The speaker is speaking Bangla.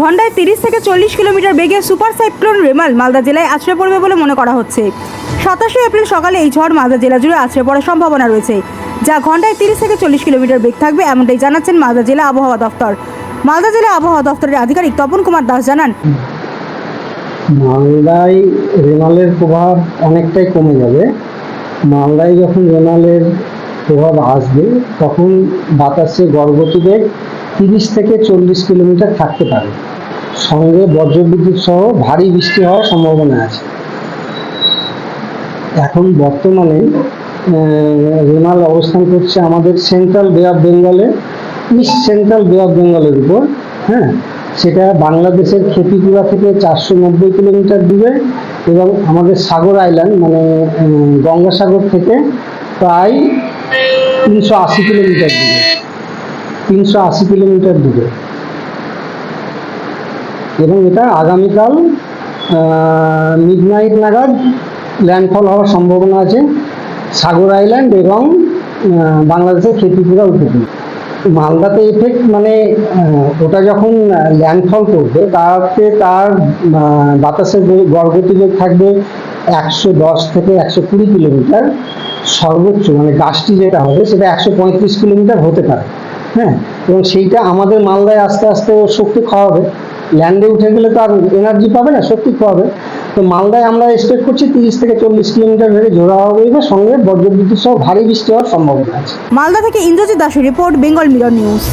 ঘন্টায় তিরিশ থেকে চল্লিশ কিলোমিটার বেগে সুপার সাইক্লোন রেমাল মালদা জেলায় আছড়ে পড়বে বলে মনে করা হচ্ছে। সাতাশে এপ্রিল সকালে এই ঝড় মালদা জেলা জুড়ে আছড়ে পড়ার সম্ভাবনা রয়েছে, যা ঘন্টায় তিরিশ থেকে চল্লিশ কিলোমিটার বেগ থাকবে, এমনটাই জানাচ্ছেন মালদা জেলা আবহাওয়া দফতর। মালদা জেলা আবহাওয়া দফতরের আধিকারিক তপন কুমার দাস জানান। মালদায় রেমালের প্রভাব অনেকটাই কমে যাবে। মালদায় যখন রেমালের প্রভাব আসবে, তখন বাতাসে গড়গতিবেগ তিরিশ থেকে চল্লিশ কিলোমিটার থাকতে পারে। সঙ্গে বজ্রবিদ্যুৎ সহ ভারী বৃষ্টি হওয়ার সম্ভাবনা আছে। এখন বর্তমানে রেমাল অবস্থান করছে আমাদের সেন্ট্রাল বে অফ বেঙ্গলে ইস্ট সেন্ট্রাল বে অফ বেঙ্গলের উপর হ্যাঁ? সেটা বাংলাদেশের খেপিপুরা থেকে চারশো নব্বই কিলোমিটার দূরে এবং আমাদের সাগর আইল্যান্ড মানে গঙ্গাসাগর থেকে প্রায় তিনশো আশি কিলোমিটার দূরে। তিনশো আশি কিলোমিটার দূরে। এবং এটা আগামীকাল মিডনাইট নাগাদ ল্যান্ডফল হওয়ার সম্ভাবনা আছে। সাগর আইল্যান্ড এবং বাংলাদেশের খেতিপুরা উপকূল। মালদাতে এফেক্ট মানে ওটা যখন ল্যান্ডফল করবে, তাতে তার বাতাসের গড়গতিবেগ থাকবে একশো দশ থেকে একশো কুড়ি কিলোমিটার সর্বোচ্চ। মানে গাছটি যেটা হবে, সেটা একশো পঁয়ত্রিশ কিলোমিটার হতে পারে। হ্যাঁ এবং সেইটা আমাদের মালদায় আস্তে আস্তে শক্তি খাওয়াবে। ল্যান্ডে উঠে গেলে তো আর এনার্জি পাবে না, শক্তি খাওয়াবে। তো মালদায় আমরা এক্সপেক্ট করছি তিরিশ থেকে চল্লিশ কিলোমিটার ধরে জোড়া হবে এবং সঙ্গে বজ্রবিদ্যুৎ সহ ভারী বৃষ্টি হওয়ার সম্ভাবনা আছে। মালদা থেকে ইন্দ্রজিৎ দাসের রিপোর্ট, বেঙ্গল মিরর নিউজ।